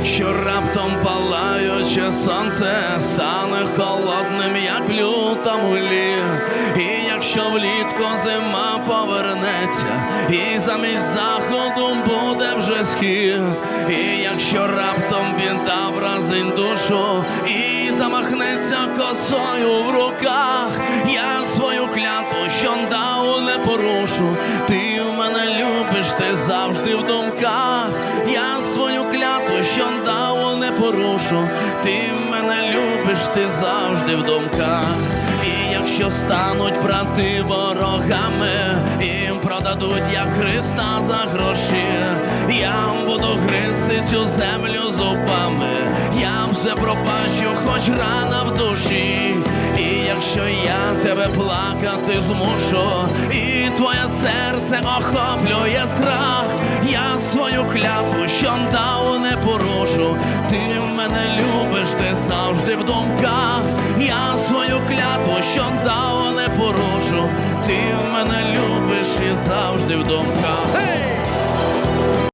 якщо раптом палаюче сонце стане холодним, як в лютому лі, і якщо влітку зима повернеться, і замість заходу буде вже схід, і якщо раптом біда вразить душу, і замахнеться косою в руках, я свою клятву, що дав не порушу, ти в мене любиш, ти завжди в думках. Що дав, не порушу. Ти мене любиш, ти завжди в думках. І якщо стануть брати ворогами, їм продадуть як Христа за гроші, я буду гризти цю землю зубами, я все пропащу, хоч рана в душі. І якщо я тебе плакати змушу, серце охоплює страх, я свою клятву, що дав, не порушу. Ти мене любиш, ти завжди в думках. Я свою клятву, що дав, не порушу. Ти мене любиш і завжди в думках.